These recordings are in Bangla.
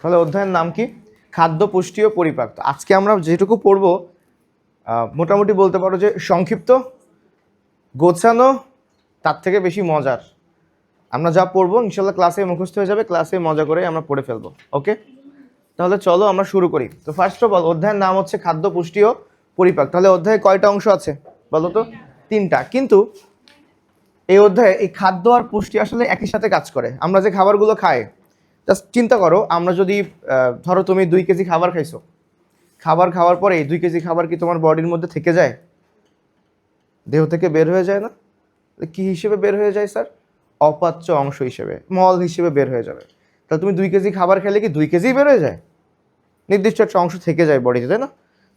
তাহলে অধ্যায়ের নাম কি? খাদ্য পুষ্টি ও পরিপাক। আজকে আমরা যেটুকু পড়ব মোটামুটি বলতে পারো যে সংক্ষিপ্ত, গোছানো, তার থেকে বেশি মজার। আমরা যা পড়ব, ইনশাল্লাহ ক্লাসে মুখস্থ হয়ে যাবে, ক্লাসে মজা করে আমরা পড়ে ফেলব, ওকে? তাহলে চলো আমরা শুরু করি। তো ফার্স্ট অফ অল অধ্যায়ের নাম হচ্ছে খাদ্য পুষ্টি ও পরিপাক। তাহলে অধ্যায়ে কয়টা অংশ আছে? বলো তো। তিনটা। কিন্তু এই অধ্যায়ে এই খাদ্য আর পুষ্টি আসলে একই সাথে কাজ করে। আমরা যে খাবারগুলো খাই জাস্ট চিন্তা করো, আমরা যদি ধরো তুমি দুই কেজি খাবার খাইছো। খাবার খাওয়ার পরে দুই কেজি খাবার কি তোমার বডির মধ্যে থেকে যায়? দেহ থেকে বের হয়ে যায় না? কি হিসেবে বের হয়ে যায় স্যার অপাচ্য অংশ হিসেবে, মল হিসেবে বের হয়ে যাবে। তাহলে তুমি দুই কেজি খাবার খেলে কি দুই কেজি বের হয়ে যায়? নির্দিষ্ট একটা অংশ থেকে যায় বডিতে তাই না?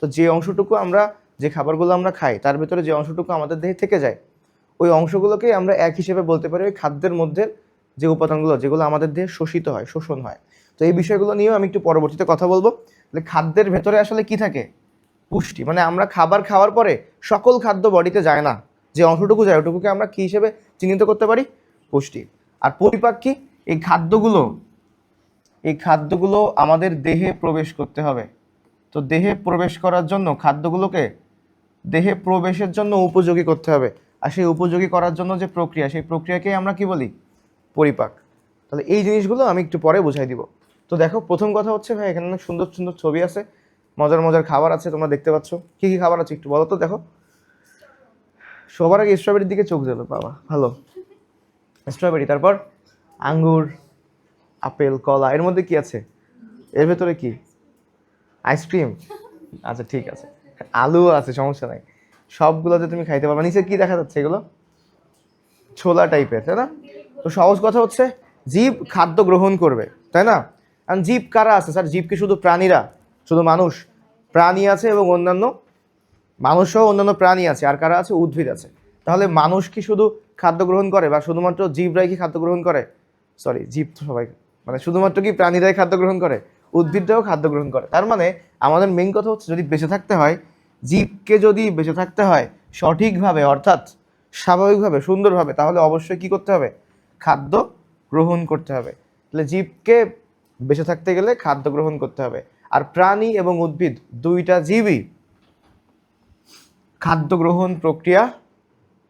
তো যে অংশটুকু আমরা, যে খাবারগুলো আমরা খাই, তার ভিতরে যে অংশটুকু আমাদের দেহে থেকে যায়, ওই অংশগুলোকে আমরা এক হিসেবে বলতে পারি ওই খাদ্যের মধ্যে যে উপাদানগুলো, যেগুলো আমাদের দেহে শোষিত হয়, শোষণ হয়। তো এই বিষয়গুলো নিয়েও আমি একটু পরবর্তীতে কথা বলব। তাহলে খাদ্যের ভেতরে আসলে কি থাকে? পুষ্টি। মানে আমরা খাবার খাওয়ার পরে সকল খাদ্য বডিতে যায় না। যে অংশটুকু যায়, ওটুকুকে আমরা কী হিসেবে চিহ্নিত করতে পারি? পুষ্টি। আর পরিপাক কি? এই খাদ্যগুলো এই খাদ্যগুলো আমাদের দেহে প্রবেশ করতে হবে। তো দেহে প্রবেশ করার জন্য খাদ্যগুলোকে দেহে প্রবেশের জন্য উপযোগী করতে হবে। আর সেই উপযোগী করার জন্য যে প্রক্রিয়া, সেই প্রক্রিয়াকেই আমরা কি বলি? পরিপাক। তাহলে এই জিনিসগুলো আমি একটু পরে বুঝাই দিব। তো দেখো, প্রথম কথা হচ্ছে ভাই, এখানে অনেক সুন্দর সুন্দর ছবি আছে। মজার মজার খাবার আছে, তোমরা দেখতে পাচ্ছ। কী কী খাবার আছে একটু বলো তো, দেখো। সবার আগে স্ট্রবেরির দিকে চোখ দিল, বাবা, ভালো। স্ট্রবেরি তারপর আঙ্গুর, আপেল, কলা, এর মধ্যে কি আছে? এর ভেতরে কি? আইসক্রিম আচ্ছা ঠিক আছে। আলু আছে, সমস্যা নাই। সবগুলোতে তুমি খাইতে পারবে। নিচে কি দেখা যাচ্ছে এগুলো? ছোলা টাইপের তাই না? তো সহজ কথা হচ্ছে, জীব খাদ্য গ্রহণ করবে, তাই না? কারণ জীব কারা আছে? স্যার, জীব কি শুধু প্রাণীরা? শুধু মানুষ? প্রাণী আছে এবং অন্যান্য মানুষসহ অন্যান্য প্রাণী আছে। আর কারা আছে? উদ্ভিদ আছে। তাহলে মানুষ কি শুধু খাদ্য গ্রহণ করে বা শুধুমাত্র জীবরাই কি খাদ্য গ্রহণ করে? সরি জীব তো সবাই মানে শুধুমাত্র কি প্রাণীরাই খাদ্য গ্রহণ করে? উদ্ভিদরাও খাদ্য গ্রহণ করে। তার মানে আমাদের মেইন কথা হচ্ছে, যদি বেঁচে থাকতে হয়, জীবকে যদি বেঁচে থাকতে হয় সঠিকভাবে, অর্থাৎ স্বাভাবিকভাবে, সুন্দরভাবে, তাহলে অবশ্যই কি করতে হবে? খাদ্য গ্রহণ করতে হবে। তাহলে জীবকে বেঁচে থাকতে গেলে খাদ্য গ্রহণ করতে হবে। আর প্রাণী এবং উদ্ভিদ দুইটা জীবই খাদ্য গ্রহণ প্রক্রিয়া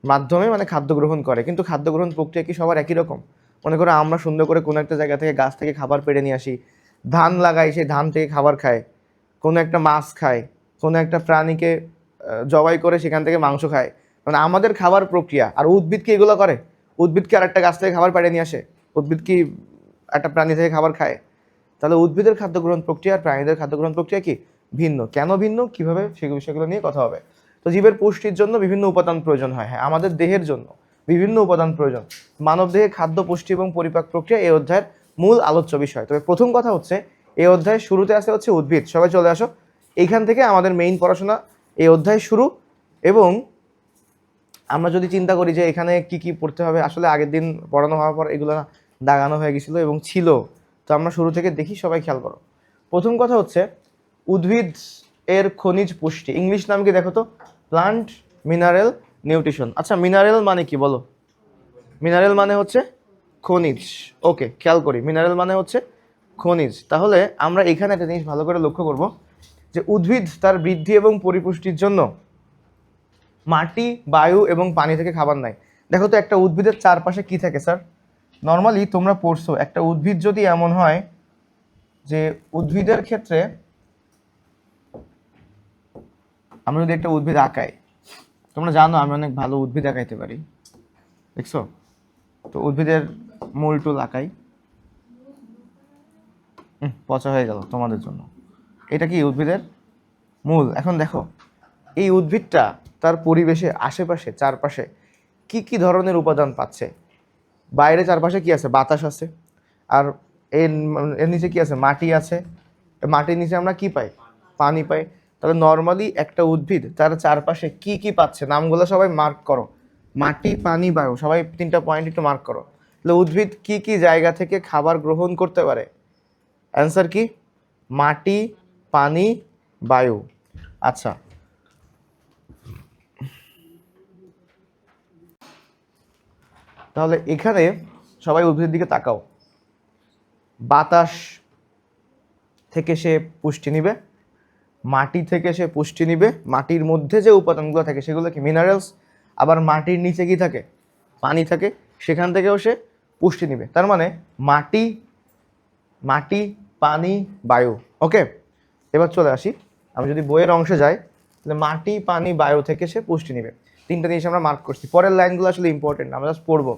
মাধ্যমে মানে খাদ্য গ্রহণ করে। কিন্তু খাদ্য গ্রহণ প্রক্রিয়া কি সবার একই রকম? মনে করো আমরা সুন্দর করে কোনো একটা জায়গা থেকে গাছ থেকে খাবার পেড়ে নিয়ে আসি, ধান লাগাই, সেই ধান থেকে খাবার খায়, কোনো একটা মাছ খায়, কোনো একটা প্রাণীকে জবাই করে সেখান থেকে মাংস খায়। মানে আমাদের খাবার প্রক্রিয়া, আর উদ্ভিদ কি এগুলো করে? উদ্ভিদ কি আর একটা গাছ থেকে খাবার পাড়িয়ে নিয়ে আসে? উদ্ভিদ কি একটা প্রাণী থেকে খাবার খায়? তাহলে উদ্ভিদের খাদ্য গ্রহণ প্রক্রিয়া আর প্রাণীদের খাদ্য গ্রহণ প্রক্রিয়া কি ভিন্ন? কেন ভিন্ন? কীভাবে? সেই বিষয়গুলো নিয়ে কথা হবে। তো জীবের পুষ্টির জন্য বিভিন্ন উপাদান প্রয়োজন হয়। হ্যাঁ আমাদের দেহের জন্য বিভিন্ন উপাদান প্রয়োজন। মানব দেহে খাদ্য, পুষ্টি এবং পরিপাক প্রক্রিয়া এই অধ্যায়ের মূল আলোচ্য বিষয়। তবে প্রথম কথা হচ্ছে, এই অধ্যায়ের শুরুতে আসে হচ্ছে উদ্ভিদ। সবাই চলে আসো। এইখান থেকে আমাদের মেইন পড়াশোনা এই অধ্যায় শুরু এবং আমরা যদি চিন্তা করি যে এখানে কি কি পড়তে হবে, আসলে আগের দিন পড়ানো হওয়ার পর এগুলো দাগানো হয়ে গেছিল এবং ছিল। তো আমরা শুরু থেকে দেখি, সবাই খেয়াল করো। প্রথম কথা হচ্ছে, উদ্ভিদ এর খনিজ পুষ্টি। ইংলিশ নাম কি দেখো তো? Plant mineral nutrition. আচ্ছা মিনারেল মানে কি বলো? মিনারেল মানে হচ্ছে খনিজ। ওকে, খেয়াল করি। মিনারেল মানে হচ্ছে খনিজ। তাহলে আমরা এখানে একটা জিনিস ভালো করে লক্ষ্য করব, যে উদ্ভিদ তার বৃদ্ধি এবং পরিপুষ্টির জন্য মাটি, বায়ু এবং পানি থেকে খাবার নেয় দেখো তো একটা উদ্ভিদের চারপাশে কি থাকে, স্যার? নর্মালি তোমরা পড়ছো, একটা উদ্ভিদ যদি এমন হয় যে উদ্ভিদের ক্ষেত্রে আমরা যদি একটা উদ্ভিদ আঁকাই, তোমরা জানো আমি অনেক ভালো উদ্ভিদ আঁকাইতে পারি। দেখছ? তো উদ্ভিদের মূল টুল আঁকাই। পচা হয়ে গেল তোমাদের জন্য। এটা কি উদ্ভিদের মূল? এখন দেখো। এই উদ্ভিদটা তার পরিবেশে, আশেপাশে, চারপাশে কি কি ধরনের উপাদান পাচ্ছে? বাইরে চারপাশে কি আছে? বাতাস আছে। আর এর এর নিচে কি আছে? মাটি আছে। মাটির নিচে আমরা কি পাই? পানি পাই। তাহলে নর্মালি একটা উদ্ভিদ তার চারপাশে কি কি পাচ্ছে? নামগুলো সবাই মার্ক করো। মাটি, পানি, বায়ু, সবাই তিনটা পয়েন্ট একটু মার্ক করো। তাহলে উদ্ভিদ কি কি জায়গা থেকে খাবার গ্রহণ করতে পারে? অ্যান্সার কি? মাটি, পানি, বায়ু। আচ্ছা। তাহলে এখানে সবাই উদ্ভিদের দিকে তাকাও। বাতাস থেকে সে পুষ্টি নিবে, মাটি থেকে সে পুষ্টি নিবে, মাটির মধ্যে যে উপাদানগুলো থাকে সেগুলো কি? মিনারেলস আবার মাটির নিচে কি থাকে? পানি থাকে, সেখান থেকেও সে পুষ্টি নিবে। তার মানে মাটি মাটি, পানি, বায়ু। ওকে? এবার চলে আসি। আমি যদি বইয়ের অংশে যাই, তাহলে মাটি, পানি, বায়ু থেকে সে পুষ্টি নেবে। তিনটা জিনিস আমরা মার্ক করছি। পরের লাইনগুলো আসলে ইম্পর্টেন্ট আমরা জাস্ট পড়ব।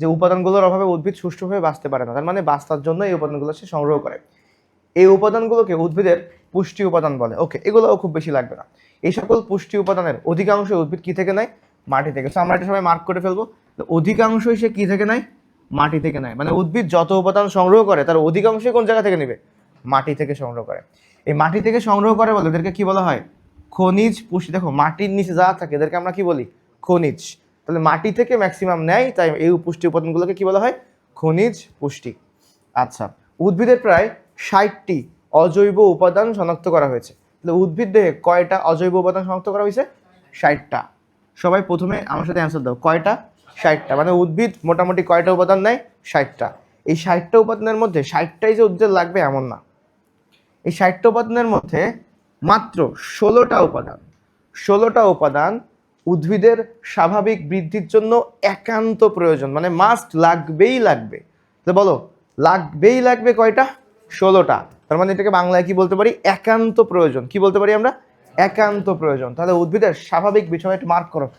যে উপাদানগুলোর অভাবে উদ্ভিদ সুষ্ঠুভাবে বাঁচতে পারে না, তার মানে বাঁচার জন্য এই উপাদানগুলো সে সংগ্রহ করে। এই উপাদানগুলোকে উদ্ভিদের পুষ্টি উপাদান বলে। ওকে এগুলোও খুব বেশি লাগবে না। এই সকল পুষ্টি উপাদানের অধিকাংশ উদ্ভিদ কী থেকে নেয়? মাটি থেকে। সো আমরা এটা সবাই মার্ক করে ফেলব। অধিকাংশই সে কী থেকে নেয়? মাটি থেকে নেয়। মানে উদ্ভিদ যত উপাদান সংগ্রহ করে, তার অধিকাংশই কোন জায়গা থেকে নেবে? মাটি থেকে সংগ্রহ করে। এই মাটি থেকে সংগ্রহ করে বলে এদেরকে কি বলা হয়? খনিজ পুষ্টি, দেখো, মাটির নিচে যা থাকে, এদেরকে আমরা কি বলি? খনিজ। তাহলে মাটি থেকে ম্যাক্সিমাম নেয়, তাই এই পুষ্টি উপাদানগুলোকে কি বলা হয়? খনিজ পুষ্টি। আচ্ছা উদ্ভিদের প্রায় ষাটটি অজৈব উপাদান শনাক্ত করা হয়েছে। তাহলে উদ্ভিদ দেহে কয়টা অজৈব উপাদান শনাক্ত করা হয়েছে? ষাটটা। সবাই প্রথমে আমার সাথে অ্যান্সার দাও, কয়টা? ষাটটা। মানে উদ্ভিদ মোটামুটি কয়টা উপাদান নেয়? ষাটটা। এই ষাটটা উপাদানের মধ্যে ষাটটাই যে উদ্ভিদের লাগবে, এমন না। এই ষাটটা উপাদানের মধ্যে মাত্র ষোলোটা উপাদান। ষোলোটা উপাদান উদ্ভিদের স্বাভাবিক বৃদ্ধির জন্য একান্ত প্রয়োজন। মানে মাস্ট লাগবেই লাগবে। তো বলো, লাগবেই লাগবে কয়টা? ষোলোটা। তার মানে এটাকে বাংলায় কি বলতে পারি? একান্ত প্রয়োজন। কি বলতে পারি আমরা? একান্ত প্রয়োজন। তাহলে উদ্ভিদের স্বাভাবিক বিষয় একটু মার্ক করো।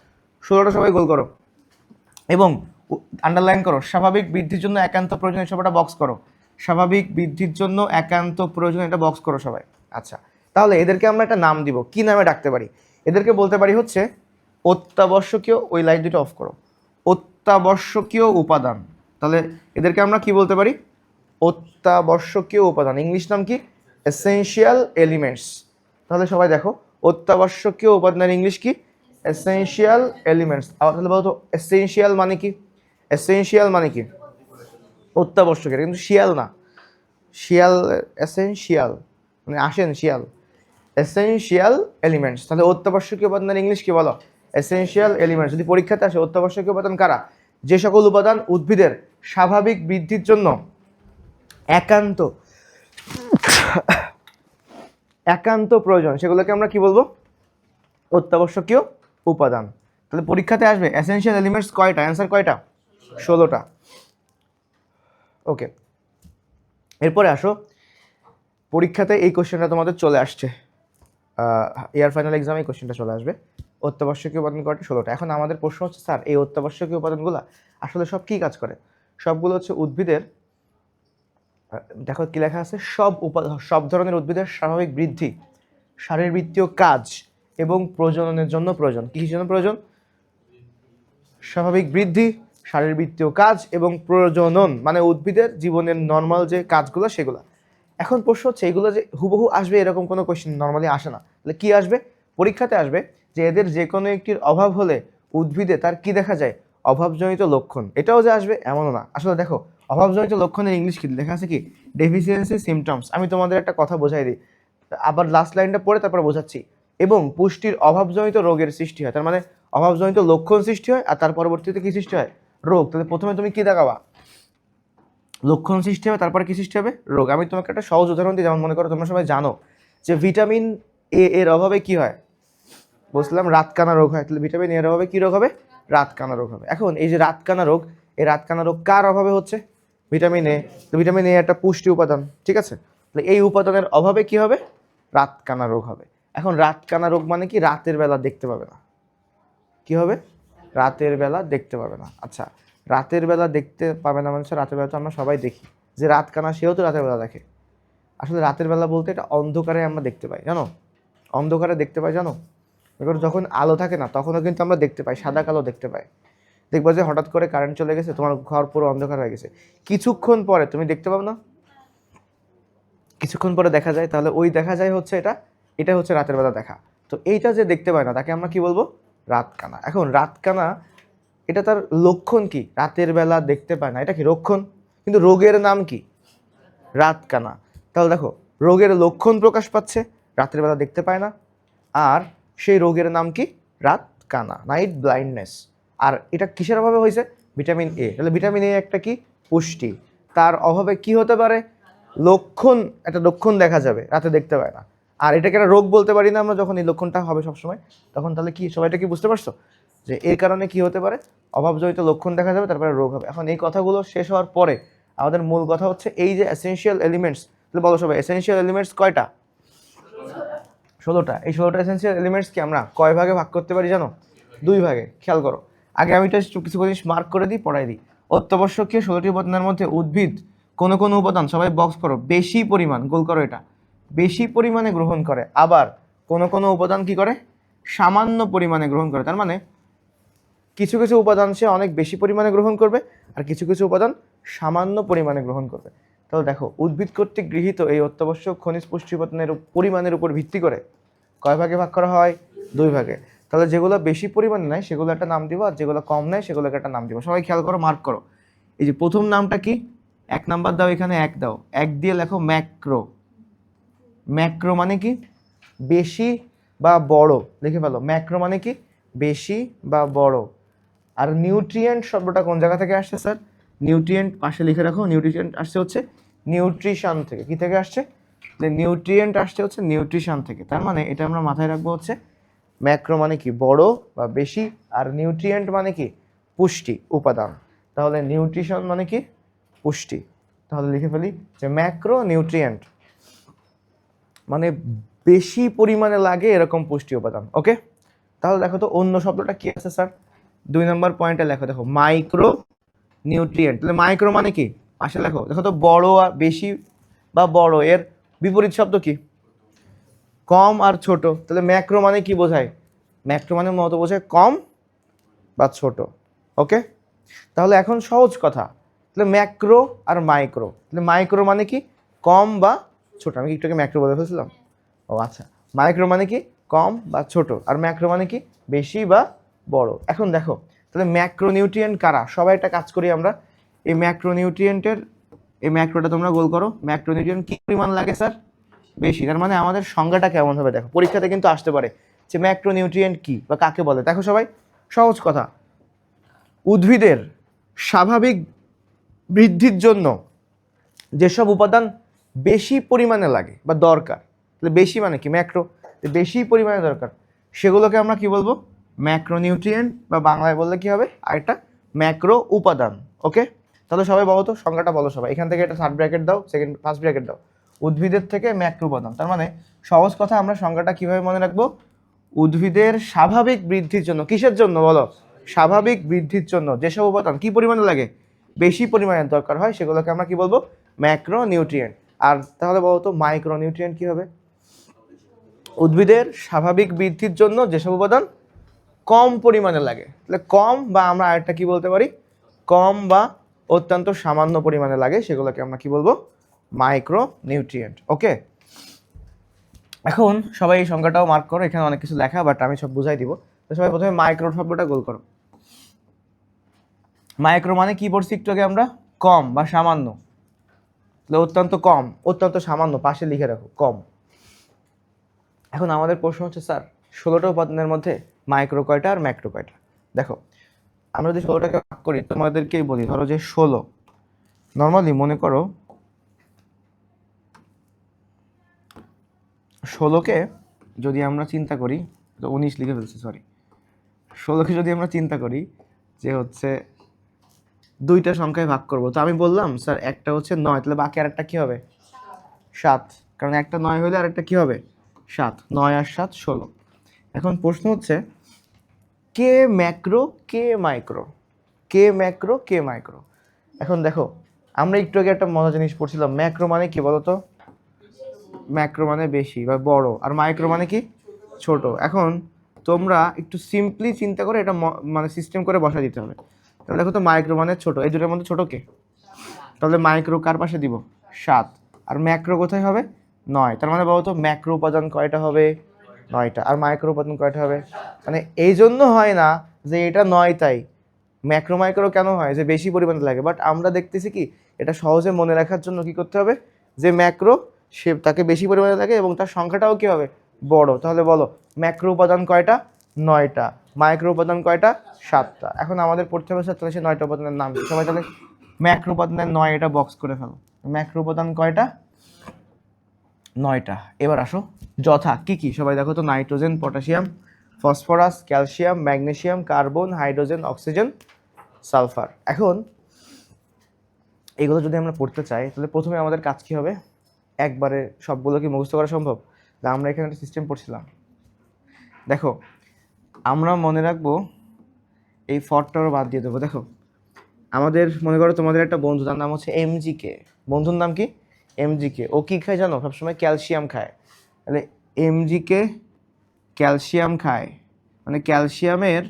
ষোলোটা সবাই গোল করো। এবং আন্ডারলাইন করো। স্বাভাবিক বৃদ্ধির জন্য একান্ত প্রয়োজন এই সবটা বক্স করো। স্বাভাবিক বৃদ্ধির জন্য একান্ত প্রয়োজন এটা বক্স করো সবাই। আচ্ছা। তাহলে এদেরকে আমরা একটা নাম দিব। কি নামে ডাকতে পারি? এদেরকে বলতে পারি হচ্ছে, অত্যাবশ্যকীয়, ওই লাইট দুটো অফ করো। অত্যাবশ্যকীয় উপাদান। তাহলে এদেরকে আমরা কি বলতে পারি? অত্যাবশ্যকীয় উপাদান। ইংলিশ নাম কি? এসেনশিয়াল এলিমেন্টস তাহলে সবাই দেখো, অত্যাবশ্যকীয় উপাদানের ইংলিশ কি? এসেনশিয়াল এলিমেন্টস আবার তাহলে বলতো এসেনশিয়াল মানে কি? এসেনশিয়াল মানে কি? অত্যাবশ্যক এটা কিন্তু শিয়াল না। শিয়াল এসেনশিয়াল মানে আসেন শিয়াল। এসেনশিয়াল এলিমেন্টস তাহলে অত্যাবশ্যকীয় উপাদানের ইংলিশ কি বলো? এসেনশিয়াল এলিমেন্টস যদি পরীক্ষাতে আসে, অত্যাবশ্যকীয় উপাদান কারা? যে সকল উপাদান উদ্ভিদের স্বাভাবিক বৃদ্ধির জন্য একান্ত একান্ত প্রয়োজন, সেগুলোকে আমরা কি বলব? অত্যাবশ্যকীয় উপাদান। তাহলে পরীক্ষাতে আসবে এসেনশিয়াল এলিমেন্টস কয়টা? অ্যান্সার কয়টা? ষোলোটা। ওকে এরপরে আসো, পরীক্ষাতে এই কোশ্চেনটা তোমাদের চলে আসছে। ইয়ার ফাইনাল এক্সামে কোশ্চেনটা চলে আসবে। অত্যাবশ্যকীয় উপাদান কয়টা? ষোলোটা। এখন আমাদের প্রশ্ন হচ্ছে, স্যার, এই অত্যাবশ্যকীয় উপাদানগুলো আসলে সব কী কাজ করে? সবগুলো হচ্ছে উদ্ভিদের দেখো কী লেখা আছে? সব উপাদান সব ধরনের উদ্ভিদের স্বাভাবিক বৃদ্ধি, শারীরবৃত্তীয় কাজ এবং প্রজননের জন্য প্রয়োজন। কিসের জন্য প্রয়োজন? স্বাভাবিক বৃদ্ধি, শারীরবৃত্তীয় কাজ এবং প্রজনন মানে উদ্ভিদের জীবনের নর্মাল যে কাজগুলো, সেগুলো। এখন প্রশ্ন হচ্ছে, এগুলো যে হুবহু আসবে এরকম কোনো কোয়েশ্চেন নর্মালি আসে না। তাহলে কী আসবে? পরীক্ষাতে আসবে যে এদের যে কোনো একটির অভাব হলে উদ্ভিদে তার কি দেখা যায়? অভাবজনিত লক্ষণ। এটাও যে আসবে এমনও না। আসলে দেখো, অভাবজনিত লক্ষণের ইংলিশ কি? লেখা আছে কি? ডেফিসিয়েন্সি সিমটমস আমি তোমাদের একটা কথা বোঝাই দিই। আবার লাস্ট লাইনটা পড়ে তারপর বোঝাচ্ছি। এবং পুষ্টির অভাবজনিত রোগের সৃষ্টি হয়। তার মানে অভাবজনিত লক্ষণ সৃষ্টি হয় আর তার পরবর্তীতে কী সৃষ্টি হয়? রোগ। তাহলে প্রথমে তুমি কী দেখাবা? লক্ষণ সৃষ্টি হবে, তারপরে কি সৃষ্টি হবে? রোগ। আমি তোমাকে একটা সহজ উদাহরণ দিই, যেমন মনে করো তোমরা সবাই জানো যে ভিটামিন এ এর অভাবে কি হয়? বলছিলাম রাতকানা রোগ হয়, তাহলে ভিটামিন এর অভাবে কী রোগ হবে? রাতকানা রোগ হবে। এখন এই যে রাতকানা রোগ, এই রাতকানা রোগ কার অভাবে হচ্ছে? ভিটামিন এ তো ভিটামিন এ একটা পুষ্টি উপাদান, ঠিক আছে? তাহলে এই উপাদানের অভাবে কি হবে? রাতকানা রোগ হবে। এখন রাতকানা রোগ মানে কি? রাতের বেলা দেখতে পাবে না। কি হবে? রাতের বেলা দেখতে পাবে না। আচ্ছা রাতের বেলা দেখতে পাবে না মানে হচ্ছে রাতের বেলা তো আমরা সবাই দেখি। যে রাত কানা, সেও তো রাতের বেলা দেখে। আসলে রাতের বেলা বলতে এটা অন্ধকারে আমরা দেখতে পাই, জানো? অন্ধকারে দেখতে পাই, জানো? এবার যখন আলো থাকে না, তখনও কিন্তু আমরা দেখতে পাই, সাদা কালো দেখতে পাই। দেখবা যে হঠাৎ করে কারেন্ট চলে গেছে, তোমার ঘর পুরো অন্ধকার হয়ে গেছে। কিছুক্ষণ পরে, তুমি দেখতে পাও না? কিছুক্ষণ পরে দেখা যায়, তাহলে ওই দেখা যায় হচ্ছে এটা এটা হচ্ছে রাতের বেলা দেখা। তো এইটা যে দেখতে পায় না, তাকে আমরা কি বলব? রাতকানা এখন রাতকানা এটা তার লক্ষণ কি? রাতের বেলা দেখতে পায় না। এটা কি লক্ষণ কিন্তু রোগের নাম কি? রাত কানা তাহলে দেখো, রোগের লক্ষণ প্রকাশ পাচ্ছে, রাতের বেলা দেখতে পায় না, আর সেই রোগের নাম কি? রাত কানা নাইট ব্লাইন্ডনেস আর এটা কিসের অভাবে হয়েছে? ভিটামিন এ তাহলে ভিটামিন এ একটা কি? পুষ্টি। তার অভাবে কি হতে পারে? লক্ষণ, একটা লক্ষণ দেখা যাবে, রাতে দেখতে পায় না। আর এটাকে একটা রোগ বলতে পারি না আমরা যখন এই লক্ষণটা হবে সবসময়, তখন তাহলে কি সবাইটা কি বুঝতে পারছ? যে এর কারণে কি হতে পারে? অভাবজনিত লক্ষণ দেখা যাবে, তারপরে রোগ হবে। এখন এই কথাগুলো শেষ হওয়ার পরে আমাদের মূল কথা হচ্ছে এই যে এসেনশিয়াল এলিমেন্টস তাহলে বলো সবাই এসেনশিয়াল এলিমেন্টস কয়টা? ষোলোটা। এই ষোলোটা এসেন্সিয়াল এলিমেন্টসকে আমরা কয় ভাগে ভাগ করতে পারি জানো? দুই ভাগে, খেয়াল করো। আগে আমি এটা কিছু জিনিস মার্ক করে দিই পড়াই দিই। অত্যাবশ্যকীয় ষোলোটি উপাদানের মধ্যে উদ্ভিদ কোনো কোনো উপাদান, সবাই বক্স করো বেশি পরিমাণ, গোল করো এটা, বেশি পরিমাণে গ্রহণ করে। আবার কোনো কোনো উপাদান কি করে? সামান্য পরিমাণে গ্রহণ করে, তার মানে কিছু কিছু উপাদান সে অনেক বেশি পরিমাণে গ্রহণ করবে আর কিছু কিছু উপাদান সামান্য পরিমাণে গ্রহণ করবে। তাহলে দেখো, উদ্ভিদ কর্তৃক গৃহীত এই অত্যাবশ্যক খনিজ পুষ্টি উপাদানের পরিমাণের উপর ভিত্তি করে কয় ভাগে ভাগ করা হয়? দুই ভাগে। তাহলে যেগুলো বেশি পরিমাণে নেয়, সেগুলো একটা নাম দিব, আর যেগুলো কম নেয়, সেগুলোকে একটা নাম দিব। সবাই খেয়াল করো মার্ক করো। এই যে প্রথম নামটা কি? এক নাম্বার দাও এখানে, এক দাও। এক দিয়ে লেখো ম্যাক্রো। ম্যাক্রো মানে কি? বেশি বা বড়। লিখে ফেলো। ম্যাক্রো মানে কি? বেশি বা বড়। আর নিউট্রিয়েন্ট শব্দটা কোন জায়গা থেকে আসছে স্যার নিউট্রিয়েন্ট পাশে লিখে রাখো নিউট্রিয়েন্ট আসছে হচ্ছে নিউট্রিশন থেকে। কি থেকে আসছে? নিউট্রিয়েন্ট আসছে হচ্ছে নিউট্রিশন থেকে। তার মানে এটা আমরা মাথায় রাখব হচ্ছে ম্যাক্রো মানে কি? বড় বা বেশি। আর নিউট্রিয়েন্ট মানে কি? পুষ্টি, উপাদান। তাহলে নিউট্রিশন মানে কি? পুষ্টি। তাহলে লিখে ফেলি যে ম্যাক্রো নিউট্রিয়েন্ট মানে বেশি পরিমাণে লাগে এরকম পুষ্টি, উপাদান। ওকে তাহলে দেখো তো অন্য শব্দটা কি আছে স্যার দুই নম্বর পয়েন্টে লেখো, দেখো মাইক্রো নিউট্রিয়েন্ট তাহলে মাইক্রো মানে কি? পাশে লেখো, দেখো তো বড় আর বেশি বা বড়, এর বিপরীত শব্দ কি? কম আর ছোট, তাহলে ম্যাক্রো মানে কি বোঝায়? ম্যাক্রো মানে মতো বোঝায় কম বা ছোট ওকে তাহলে এখন সহজ কথা, তাহলে ম্যাক্রো আর মাইক্রো তাহলে মাইক্রো মানে কি? কম বা ছোট, আমি কি একটু ম্যাক্রো বলে ফেলছিলাম? ও আচ্ছা মাইক্রো মানে কি? কম বা ছোট, আর ম্যাক্রো মানে কি? বেশি বা বড়। এখন দেখো, তাহলে ম্যাক্রোনিউট্রিয়েন্ট কারা? সবাই একটা কাজ করি আমরা। এই ম্যাক্রোনিউট্রিয়েন্টের এই ম্যাক্রোটা তোমরা গোল করো। ম্যাক্রোনিউট্রিয়েন্ট কী পরিমাণ লাগে, স্যার? বেশি। তার মানে আমাদের সংজ্ঞাটা কেমন হবে দেখো। পরীক্ষাতে কিন্তু আসতে পারে যে ম্যাক্রোনিউট্রিয়েন্ট কী বা কাকে বলে। দেখো সবাই, সহজ কথা। উদ্ভিদের স্বাভাবিক বৃদ্ধির জন্য যেসব উপাদান বেশি পরিমাণে লাগে বা দরকার, তাহলে বেশি মানে কি? ম্যাক্রো বেশি পরিমাণে দরকার। সেগুলোকে আমরা কি বলব? ম্যাক্রোনিউট্রিয়েন্ট বা বাংলায় বললে কি হবে? আরেকটা ম্যাক্রো উপাদান ওকে? তাহলে সবাই বলো তো সংখ্যাটা বলো সবাই। এখান থেকে একটা থার্ড ব্র্যাকেট দাও সেকেন্ড ফার্স্ট ব্র্যাকেট দাও। উদ্ভিদের থেকে ম্যাক্রো উপাদান তার মানে সহজ কথা আমরা সংখ্যাটা কীভাবে মনে রাখব? উদ্ভিদের স্বাভাবিক বৃদ্ধির জন্য, কিসের জন্য বলো? স্বাভাবিক বৃদ্ধির জন্য, যেসব উপাদান, কি পরিমাণে লাগে? বেশি পরিমাণে দরকার হয়, সেগুলোকে আমরা কি বলব? ম্যাক্রো নিউট্রিয়েন্ট আর তাহলে বলো তো মাইক্রো নিউট্রিয়েন্ট কি হবে? উদ্ভিদের স্বাভাবিক বৃদ্ধির জন্য যেসব উপাদান? কম পরিমাণে লাগে। তাহলে কম বা আমরা আরেকটা কি বলতে পারি? কম বা অত্যন্ত সামান্য পরিমাণে লাগে, সেগুলোকে আমরা কি বলব? Micro nutrient okay? এখন সবাই এই সংখ্যাটাও মার্ক করো, এখানে অনেক কিছু লেখা বাট আমি সব বুঝাই দিব। তো সবাই প্রথমে মাইক্রো শব্দটা গোল করো। মাইক্রো মানে কি পড়ছি একটু আগে আমরা? কম বা সামান্য। তাহলে অত্যন্ত কম, অত্যন্ত সামান্য, পাশে লিখে রাখো, কম। এখন আমাদের প্রশ্ন হচ্ছে, স্যার, ষোলোটা উপাদানের মধ্যে মাইক্রো কয়টা আর ম্যাক্রো কয়টা দেখো, আমরা যদি ষোলোটাকে ভাগ করি, তোমাদেরকেই বলি, ধরো যে ষোলো। নর্মালি মনে করো ষোলোকে যদি আমরা চিন্তা করি, তো উনিশ লিখে ফেলছি সরি ষোলোকে যদি আমরা চিন্তা করি যে হচ্ছে দুইটা সংখ্যায় ভাগ করব, তো আমি বললাম, স্যার, একটা হচ্ছে নয়, তাহলে বাকি আরেকটা কী হবে? সাত। কারণ একটা নয় হলে আরেকটা কী হবে? সাত। নয় আর সাত, ষোলো। এখন প্রশ্ন হচ্ছে কে ম্যাক্রো, কে মাইক্রো? কে ম্যাক্রো, কে মাইক্রো? এখন দেখো, আমরা একটু আগে একটা মজা জিনিস পড়ছিলাম। ম্যাক্রো মানে কি বলতো? ম্যাক্রো মানে বেশি বা বড়। আর মাইক্রো মানে কি? ছোট। এখন তোমরা একটু সিম্পলি চিন্তা করে এটা মানে সিস্টেম করে বসা দিতে হবে। তাহলে দেখো তো মাইক্রো মানে ছোট। এই দুটোর মধ্যে ছোট কে? তাহলে মাইক্রো কার পাশে দিব? সাত। আর ম্যাক্রো কোথায় হবে? নয়। তার মানে বলতো ম্যাক্রো উপাদান কয়টা হবে? নয়টা। আর মাইক্রো উপাদান কয়টা হবে? মানে এই জন্য হয় না যে এটা নয় তাই। ম্যাক্রো মাইক্রো কেন হয়? যে বেশি পরিমাণে লাগে। বাট আমরা দেখতেছি কি, এটা সহজে মনে রাখার জন্য কি করতে হবে? যে ম্যাক্রো, সে তাকে বেশি পরিমাণে লাগে এবং তার সংখ্যাটাও কি হবে? বড়। তাহলে বলো ম্যাক্রো উপাদান কয়টা? নয়টা। মাইক্রো উপাদান কয়টা? সাতটা। এখন আমাদের পড়তে হবে তাহলে সে নয়টা উপাদানের নাম সবাই তাহলে ম্যাক্রো উপাদানের নয় এটা বক্স করে ফেলো। ম্যাক্রো উপাদান কয়টা? নয়টা। এবার আসো। যথা, কি কি? সবাই দেখো তো, nitrogen, potassium, phosphorus, calcium magnesium carbon, hydrogen, oxygen, sulphur. এখন, এগুলো যদি আমরা পড়তে চাই, তাহলে প্রথমে আমাদের কাজ কী হবে? একবারে সবগুলো কি মুখস্থ করা সম্ভব? না আমরা এখানে একটা সিস্টেম পড়ছিলাম। দেখো, আমরা মনে রাখব, এই ফটটারও বাদ দিয়ে দেবো। দেখো, আমাদের, মনে করো তোমাদের একটা বন্ধু, তার নাম হচ্ছে এমজি কে বন্ধুর নাম কি? এমজি কে ও কি খায় জানো? সবসময় ক্যালসিয়াম খায়। তাহলে এমজি কে ক্যালসিয়াম খায়। মানে ক্যালসিয়ামের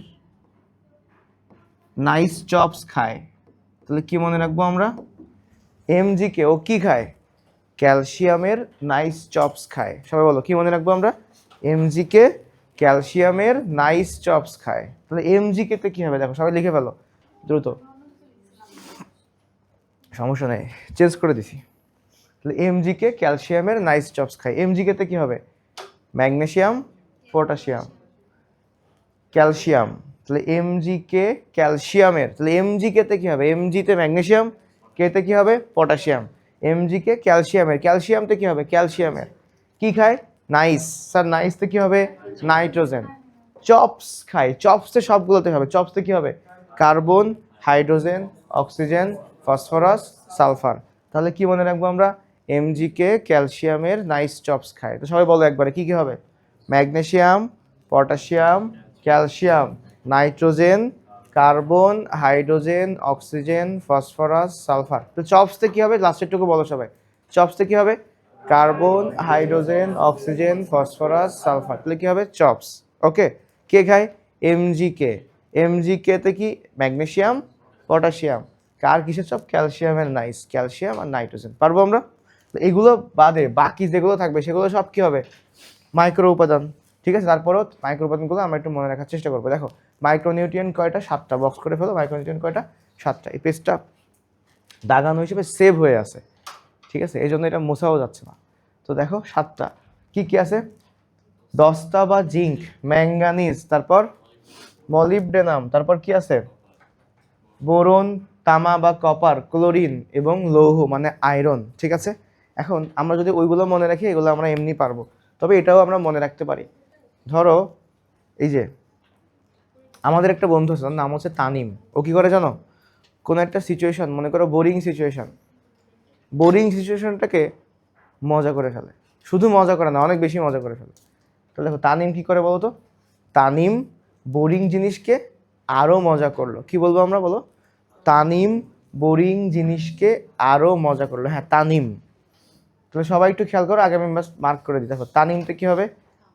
নাইস চপস খায়। তাহলে কি মনে রাখব আমরা? এমজি কে ও কি খায়? ক্যালসিয়ামের নাইস চপস খায়। সবাই বলো, কি মনে রাখব আমরা? এমজি কে ক্যালসিয়ামের নাইস চপস খায়। তাহলে এমজি কে তে কি হবে? দেখো, সবাই লিখে ফেলো। দ্রুত। সমস্যা নেই। চেঞ্জ করে দিছি। তাহলে এমজি কে ক্যালসিয়ামের নাইস চপস খাই। এমজি কে হবে? ম্যাগনেসিয়াম পটাশিয়াম ক্যালসিয়াম তাহলে এমজি কে ক্যালসিয়ামের তাহলে এমজি কে হবে? এমজি তে ম্যাগনেসিয়াম কে হবে? পটাশিয়াম এমজি কে ক্যালসিয়ামের ক্যালসিয়ামতে কি হবে? ক্যালসিয়ামের কি খায় নাইস স্যার নাইসতে কি হবে? নাইট্রোজেন চপস খায় চপসে সবগুলোতে হবে। চপসতে কি হবে? Carbon hydrogen oxygen phosphorus sulphur তাহলে কি মনে রাখব আমরা? এমজি কে ক্যালসিয়ামের নাইস চপস খায়। তো সবাই বলো একবারে, কি কি হবে? Magnesium potassium calcium nitrogen carbon hydrogen oxygen phosphorus sulphur তো চপসতে কি হবে? লাস্টেরটুকু বলো সবাই। চপসতে কি হবে? Carbon hydrogen oxygen phosphorus sulphur তাহলে কি হবে? চপস ওকে কে খায়? এমজি কে এমজি কে? ম্যাগনেসিয়াম পটাশিয়াম কার কিসের চপ ক্যালসিয়ামের নাইস ক্যালসিয়াম আর নাইট্রোজেন পারব আমরা? এগুলো বাদে বাকি যেগুলো থাকবে সেগুলো সব কি হবে? মাইক্রো উপাদান ঠিক আছে? তারপরও মাইক্রো উপাদানগুলো আমরা একটু মনে রাখার চেষ্টা করব। দেখো মাইক্রোনিউট্রিয়েন্ট কয়টা? সাতটা। বক্স করে ফেলো মাইক্রোনিউট্রিয়েন্ট কয়টা? সাতটা। এই পেজটা দাগানো হিসেবে সেভ হয়ে আছে। ঠিক আছে? এই জন্য এটা মোছাও যাচ্ছে না। তো দেখো, সাতটা। কি কি আছে? দস্তা বা জিঙ্ক ম্যাঙ্গানিজ তারপর মলিবডেনাম তারপর কি আছে? বোরন, তামা বা কপার, ক্লোরিন এবং লৌহ মানে আয়রন। ঠিক আছে? এখন আমরা যদি ওইগুলো মনে রাখি, এগুলো আমরা এমনি পারব। তবে এটাও আমরা মনে রাখতে পারি। ধরো, এই যে, আমাদের একটা বন্ধু আছে নাম হচ্ছে তানিম। ও কী করে জানো? কোনো একটা সিচুয়েশন মনে করো বোরিং সিচুয়েশান বোরিং সিচুয়েশনটাকে মজা করে ফেলে। শুধু মজা করে না, অনেক বেশি মজা করে ফেলে। তাহলে দেখো, তানিম কী করে বলো তো তানিম বোরিং জিনিসকে আরও মজা করল। কি বলব আমরা বলো? তানিম বোরিং জিনিসকে আরও মজা করল। হ্যাঁ তানিম। তাহলে সবাই একটু খেয়াল করো আগে আমি মার্ক করে দিই দেখো তানিমতে কী হবে?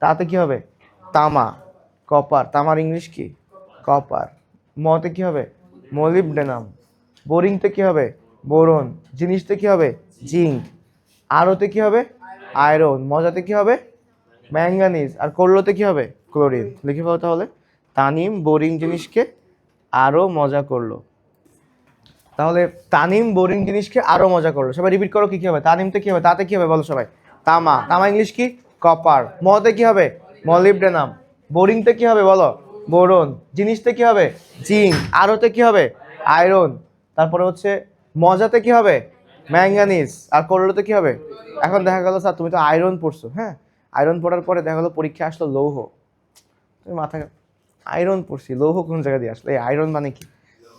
তাতে কী হবে? তামা, কপার। তামার ইংলিশ কি? কপার। মতে কী হবে? মলিবডেনাম বোরিংতে কী হবে? বোরন। জিনিসতে কী হবে? জিঙ্ক। আরোতে কী হবে? আয়রন। মজাতে কী হবে? ম্যাঙ্গানিজ। আর করলোতে কী হবে? ক্লোরিন। লিখে পাবো তাহলে। তানিম বোরিং জিনিসকে আরও মজা করল। তাহলে তানিম বোরিং জিনিসকে আরও মজা করল। সবাই রিপিট করো কি কি হবে? তানিমতে কি হবে? তাতে কি হবে? বলো সবাই। তামা। তামা ইংলিশ কি? কপার। মতে কি হবে? মলিবডেনাম বোরিংতে কি হবে? বলো। বোরন। জিনিসতে কি হবে? জিঙ্ক। আরোতে কি হবে? আয়রন। তারপরে হচ্ছে মজাতে কি হবে? ম্যাঙ্গানিজ। আর করলোতে কি হবে? এখন দেখা গেল, স্যার, তুমি তো আয়রন পড়ছো হ্যাঁ? আয়রন পড়ার পরে দেখা গেলো পরীক্ষা আসলো লৌহ। তুমি মাথা আয়রন পড়ছি। লৌহ কোন জায়গা দিয়ে আসলো? এই আয়রন মানে কি?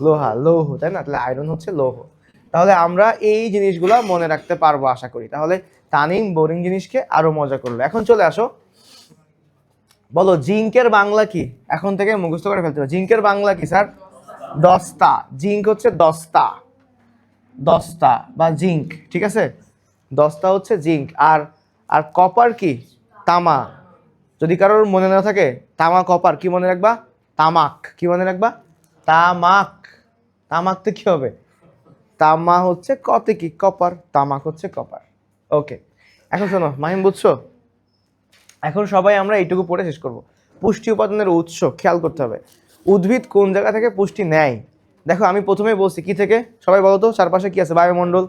লোহা, লৌহ, তাই না? তাহলে আয়রন হচ্ছে লৌহ। তাহলে আমরা এই জিনিসগুলো মনে রাখতে পারব আশা করি। তাহলে তানিম বোরিং জিনিসকে আরও মজা করল। এখন চলে আসো। বলো জিঙ্কের বাংলা কি? এখন থেকে মুখস্থ করে ফেলতে হবে। জিঙ্কের বাংলা কি, স্যার? দস্তা। জিঙ্ক হচ্ছে দস্তা। দস্তা বা জিঙ্ক, ঠিক আছে? দস্তা হচ্ছে জিঙ্ক। আর আর কপার কি? তামা। যদি কারোর মনে না থাকে, তামা কপার কি মনে রাখবা? তামাক। কি মনে রাখবা? তামাক। তামাকতে কি হবে? তামা হচ্ছে কতে কি? কপার। তামাক হচ্ছে কপার। ওকে, এখন শোনো, মাহিম, বুঝছ? এখন সবাই আমরা এইটুকু পড়ে শেষ করব। পুষ্টি উপাদানের উৎস, খেয়াল করতে হবে। উদ্ভিদ কোন জায়গা থেকে পুষ্টি নেয়? দেখো, আমি প্রথমেই বলছি, কি থেকে? সবাই বলো তো, চারপাশে কি আছে? বায়ুমণ্ডল।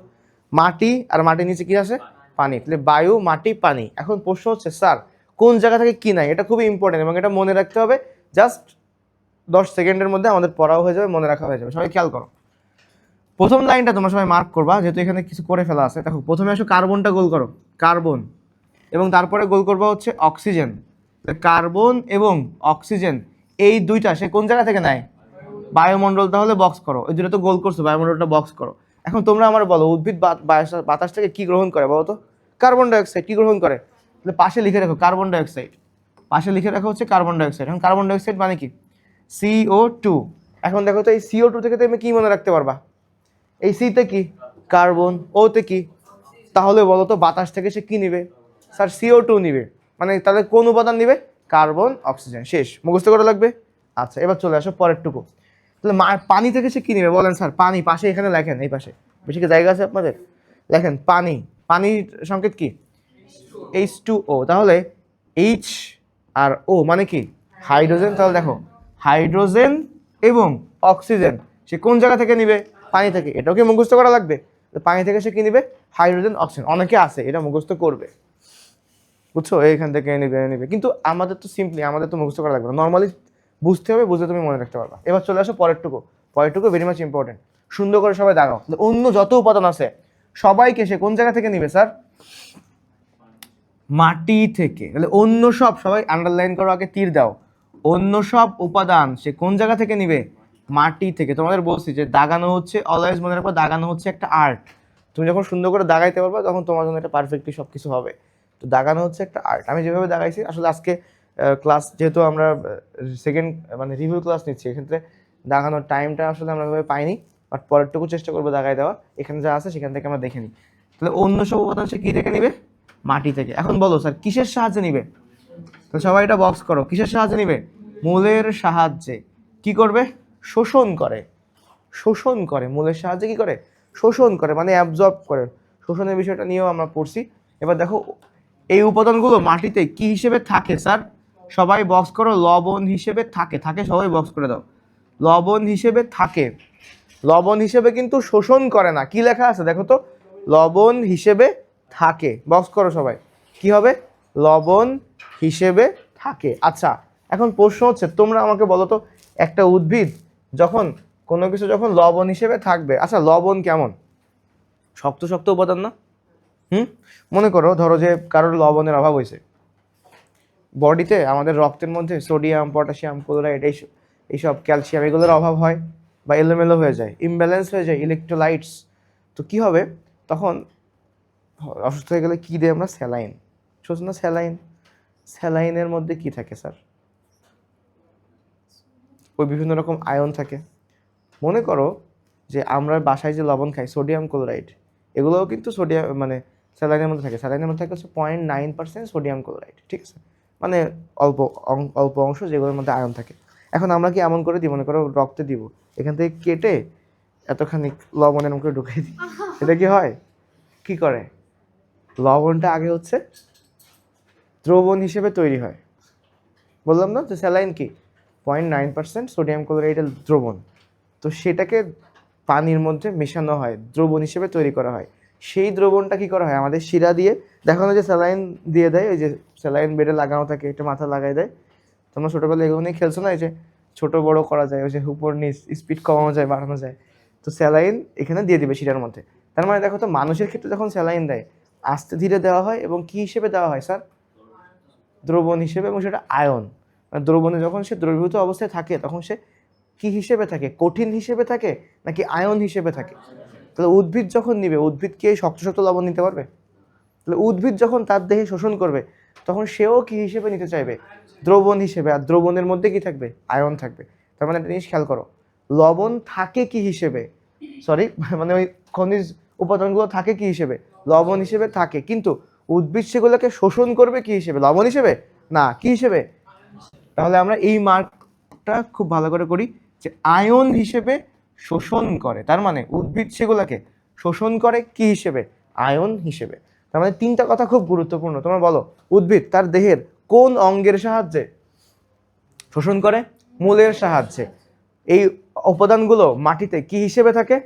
মাটি, আর মাটির নিচে কি আছে? পানি। তাহলে বায়ু, মাটি, পানি। এখন প্রশ্ন হচ্ছে, স্যার, কোন জায়গা থেকে কি নাই এটা খুবই ইম্পর্টেন্ট এবং এটা মনে রাখতে হবে জাস্ট দশ সেকেন্ডের মধ্যে আমাদের পড়াও হয়ে যাবে, মনে রাখা হয়ে যাবে। সবাই খেয়াল করো। প্রথম লাইনটা তোমরা সবাই মার্ক করবা, যেহেতু এখানে কিছু করে ফেলা আছে। দেখো, প্রথমে আসো কার্বনটা গোল করো কার্বন এবং তারপরে গোল করবা হচ্ছে অক্সিজেন কার্বন এবং অক্সিজেন এই দুইটা সে কোন জায়গা থেকে নেয়? বায়ুমণ্ডল, তাহলে বক্স করো। ওই দুটো তো গোল করছ, বায়ুমণ্ডলটা বক্স করো। এখন তোমরা আমার বলো, উদ্ভিদ বাতাস থেকে কি গ্রহণ করে বলো তো? কার্বন ডাইঅক্সাইড কি গ্রহণ করে? তাহলে পাশে লিখে রাখো কার্বন ডাইঅক্সাইড পাশে লিখে রাখা হচ্ছে কার্বন ডাইঅক্সাইড এখন কার্বন ডাইঅক্সাইড মানে কি? সিও টু এখন দেখো তো এই সিও টু থেকে তুমি কি মনে রাখতে পারবা? এই সিতে কি? কার্বন। ওতে কি? তাহলে বলো তো বাতাস থেকে সে কি নিবে? স্যার সিও টু নিবে। মানে তাহলে কোন উপাদান নিবে? Carbon, oxygen. শেষ। মুখস্থ করা লাগবে আচ্ছা এবার চলে আসো পরের টুকু তাহলে পানি থেকে সে কি নেবে? বলেন স্যার, পানি। পাশে এখানে লেখেন, এই পাশে। বেশি কি জায়গা আছে আপনাদের? লেখেন, পানি। পানির সংকেত কি? এইচ টু ও তাহলে এইচ আর ও মানে কি? হাইড্রোজেন? তাহলে দেখো হাইড্রোজেন এবং অক্সিজেন, সে কোন জায়গা থেকে নিবে? পানি থেকে। এটাও কি মুখস্থ করা লাগবে? পানি থেকে সে কি নিবে? Hydrogen, oxygen. অনেকে আছে, এটা মুখস্থ করবে। বুঝছ? এইখান থেকে নিবে নিবে। কিন্তু আমাদের তো সিম্পলি আমাদের তো মুখস্থ করা লাগবে না। নর্মালি বুঝতে হবে, বুঝে তুমি মনে রাখতে পারবা। এবার চলে আসো পরেরটুকু। পরেরটুকু ভেরি মাচ ইম্পর্টেন্ট সুন্দর করে সবাই দাগাও অন্য যত উপাদান আছে, সবাইকে সে কোন জায়গা থেকে নিবে, স্যার? মাটি থেকে। তাহলে অন্য সব সবাই আন্ডারলাইন করো, আগে তীর দাও। অন্য সব উপাদান সে কোন জায়গা থেকে নিবে? মাটি থেকে। তোমাদের বলছি যে দাগানো হচ্ছে অলওয়েজ মনে রাখব দাগানো হচ্ছে একটা আর্ট তুমি যখন সুন্দর করে দাগাইতে পারবে, তখন তোমার জন্য এটা পারফেক্টলি সব কিছু হবে। তো দাগানো হচ্ছে একটা আর্ট আমি যেভাবে দাগাইছি, আসলে আজকে ক্লাস যেহেতু আমরা সেকেন্ড মানে রিভিউ ক্লাস নিচ্ছি, এক্ষেত্রে দাগানোর টাইমটা আসলে আমরা ওইভাবে পাইনি বাট পরেরটুকু চেষ্টা করব দাগাই দেওয়া এখানে যা আছে সেখান থেকে আমরা দেখে নিই। তাহলে অন্য সব উপাদান সে কী থেকে নিবে? মাটি থেকে। এখন বলো স্যার কিসের সাহায্যে নিবে? তো সবাই এটা বক্স করো। কিসের সাহায্যে নেবে? মূলের সাহায্যে। কি করবে? শোষণ করে। শোষণ করে। মূলের সাহায্যে কি করে? শোষণ করে মানে অ্যাবজর্ব করে। শোষণের বিষয়টা নিয়েও আমরা পড়ছি। এবার দেখো, এই উপাদানগুলো মাটিতে কি হিসেবে থাকে, স্যার? সবাই বক্স করো, লবণ হিসেবে থাকে। থাকে সবাই বক্স করে দাও। লবণ হিসেবে থাকে। লবণ হিসেবে কিন্তু শোষণ করে না। কি লেখা আছে দেখো তো? লবণ হিসেবে থাকে। বক্স করো সবাই। কি হবে? লবণ হিসেবে থাকে। আচ্ছা এখন প্রশ্ন হচ্ছে তোমরা আমাকে বলো তো একটা উদ্ভিদ যখন কোনো কিছু যখন লবণ হিসেবে থাকবে আচ্ছা লবণ কেমন? শক্ত শক্ত উপাদান না? হুম? মনে করো ধরো যে কারোর লবণের অভাব হয়েছে। বডিতে আমাদের রক্তের মধ্যে সোডিয়াম পটাশিয়াম ক্লোরাইড এই এইসব ক্যালসিয়াম এগুলোর অভাব হয় বা এলোমেলো হয়ে যায় ইমব্যালেন্স হয়ে যায় ইলেকট্রোলাইটস তো কি হবে? তখন অসুস্থ হয়ে গেলে কী দিই আমরা? স্যালাইন। শুধু না স্যালাইন? স্যালাইনের মধ্যে কি থাকে স্যার? ওই বিভিন্ন রকম আয়ন থাকে। মনে করো যে আমরা বাসায় যে লবণ খাই সোডিয়াম ক্লোরাইড এগুলোও কিন্তু সোডিয়াম মানে স্যালাইনের মধ্যে থাকে। স্যালাইনের মধ্যে থাকে হচ্ছে point nine percent sodium chloride ঠিক আছে? মানে অল্প অং- অল্প অংশ যেগুলোর মধ্যে আয়ন থাকে। এখন আমরা কি এমন করে দিই? মনে করো রক্তে দিব। এখান থেকে কেটে এতখানি লবণের মুখে ঢুকিয়ে দিই। এটা কি হয়? কি করে? লবণটা আগে হচ্ছে দ্রবণ হিসেবে তৈরি হয়। বললাম না যে স্যালাইন কি? পয়েন্ট নাইন পার্সেন্ট সোডিয়াম ক্লোরাইডের দ্রবণ। তো সেটাকে পানির মধ্যে মেশানো হয়, দ্রবণ হিসেবে তৈরি করা হয়। সেই দ্রবণটা কি করা হয়? আমাদের শিরা দিয়ে দেখানো যে স্যালাইন দিয়ে দেয়, ওই যে স্যালাইন বেডে লাগানো থাকে এটা মাথা লাগাই দেয়। তোমরা ছোটোবেলায় এগুলো নিয়ে খেলছো না? এই যে ছোটো বড়ো করা যায়, ওই যে উপর নিচ স্পিড কমানো যায়, বাড়ানো যায়। তো স্যালাইন এখানে দিয়ে দিবে শিরার মধ্যে। তার মানে দেখো তো, মানুষের ক্ষেত্রে যখন স্যালাইন দেয়, আস্তে ধীরে দেওয়া হয় এবং কি হিসেবে দেওয়া হয়, স্যার? দ্রবণ হিসেবে এবং সেটা আয়ন। মানে দ্রবণে যখন সে দ্রবীভূত অবস্থায় থাকে, তখন সে কি হিসেবে থাকে? কঠিন হিসেবে থাকে নাকি আয়ন হিসেবে থাকে? তাহলে উদ্ভিদ যখন নিবে, উদ্ভিদ কি শক্ত শক্ত লবণ নিতে পারবে? তাহলে উদ্ভিদ যখন তার দেহে শোষণ করবে, তখন সেও কি হিসেবে নিতে চাইবে? দ্রবণ হিসেবে। আর দ্রবণের মধ্যে কি থাকবে? আয়ন থাকবে। তার মানে একটা জিনিস খেয়াল করো, লবণ থাকে কি হিসেবে? সরি মানে ওই খনিজ উপাদানগুলো থাকে কি হিসেবে? লবণ হিসেবে থাকে। কিন্তু উদ্ভিদ সেগুলোকে শোষণ করবে কি হিসেবে? লবণ হিসেবে? না, কি হিসেবে? তাহলে আমরা এই মার্কটা খুব ভালো করে করি যে আয়ন হিসেবে শোষণ করে। তার মানে উদ্ভিদ সেগুলোকে শোষণ করে কি হিসেবে? আয়ন হিসেবে। তার মানে তিনটা কথা খুব গুরুত্বপূর্ণ। তোমরা বলো, উদ্ভিদ তার দেহের কোন অঙ্গের সাহায্যে শোষণ করে? মূলের সাহায্যে। এই উপাদানগুলো মাটিতে কি হিসেবে থাকে?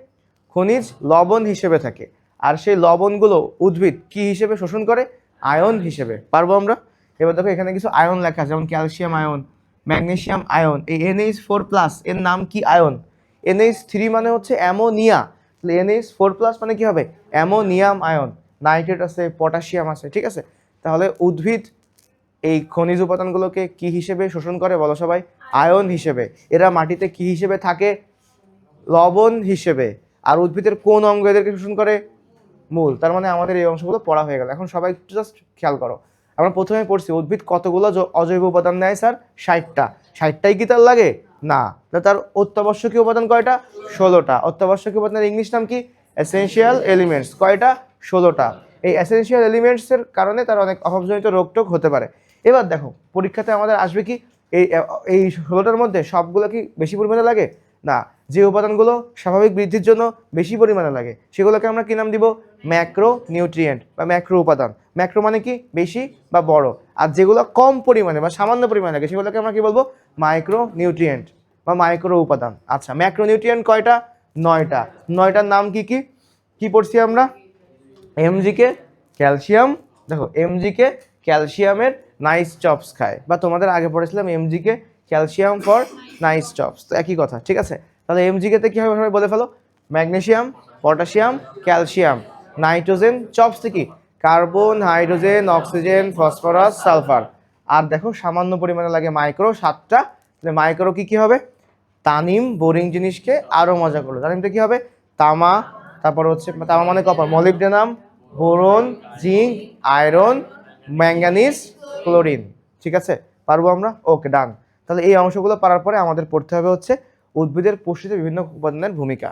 খনিজ লবণ হিসেবে থাকে। আর সেই লবণগুলো উদ্ভিদ কি হিসেবে শোষণ করে? আয়ন হিসেবে। পারব আমরা? এবার দেখো এখানে কিছু আয়ন লেখা যেমন ক্যালসিয়াম আয়ন ম্যাগনেশিয়াম আয়ন, এই এনএইচ ফোর প্লাস এর নাম কি আয়ন? এনএইচ থ্রি মানে হচ্ছে অ্যামোনিয়া। তাহলে এনএইচ ফোর প্লাস মানে কি হবে? Ammonium ion. নাইট্রেট আছে, পটাশিয়াম আছে, ঠিক আছে? তাহলে উদ্ভিদ এই খনিজ উপাদানগুলোকে কি হিসেবে শোষণ করে বলো সবাই? আয়ন হিসেবে। এরা মাটিতে কি হিসেবে থাকে? লবণ হিসেবে। আর উদ্ভিদের কোন অঙ্গ এদেরকে শোষণ করে? মূল। তার মানে আমাদের এই অংশগুলো পড়া হয়ে গেল। এখন সবাই একটু জাস্ট খেয়াল করো। আমরা প্রথমে পড়ছি, উদ্ভিদ কতগুলো অজৈব উপাদান নেয় স্যার? ষাটটা। ষাটটাই কি তার লাগে? না। তার অত্যাবশ্যকীয় উপাদান কয়টা? ষোলোটা। অত্যাবশ্যকীয় উপাদানের ইংলিশ নাম কি? এসেনশিয়াল এলিমেন্টস কয়টা? ষোলোটা। এই এসেনশিয়াল এলিমেন্টসের কারণে তার অনেক অভাবজনিত রোগটোক হতে পারে। এবার দেখো, পরীক্ষাতে আমাদের আসবে কি? এই এই ষোলোটার মধ্যে সবগুলো কি বেশি পরিমাণে লাগে? না। যে উপাদানগুলো স্বাভাবিক বৃদ্ধির জন্য বেশি পরিমাণে লাগে, সেগুলোকে আমরা কী নাম দিব? ম্যাক্রো নিউট্রিয়েন্ট বা ম্যাক্রো উপাদান। ম্যাক্রো মানে কি? বেশি বা বড়। আর যেগুলো কম পরিমাণে বা সামান্য পরিমাণে লাগে, সেগুলোকে আমরা কি বলব? মাইক্রো নিউট্রিয়েন্ট বা মাইক্রো উপাদান। আচ্ছা ম্যাক্রো নিউট্রিয়েন্ট কয়টা? নয়টা। নয়টার নাম কি কি? কি পড়ছি আমরা? এমজিকে ক্যালসিয়াম। দেখো এমজিকে ক্যালসিয়ামের নাইস চপস খায়। বা তোমাদের আগে পড়েছিলাম এমজিকে ক্যালসিয়াম ফর নাইস চপস। তো একই কথা, ঠিক আছে? তাহলে এমজিকেতে কী হবে সবাই বলে ফেলো? Magnesium potassium, calcium. Nitrogen, chops কি? Carbon, hydrogen, oxygen, phosphorus, sulphur. আর দেখো, সামান্য পরিমাণে লাগে মাইক্রো, সাতটা। তাহলে মাইক্রো কি কি হবে? তানিম, বোরিং জিনিসকে আরও মজা করল। তানিমটা কি হবে? তামা, তারপর হচ্ছে, তামা মানে copper. Molybdenum, boron, zinc, iron, manganese, chlorine. ঠিক আছে? পারব আমরা? ওকে, ডান। তাহলে এই অংশগুলো পারার পরে আমাদের পড়তে হবে হচ্ছে উদ্ভিদের পুষ্টিতে বিভিন্ন উপাদানের ভূমিকা।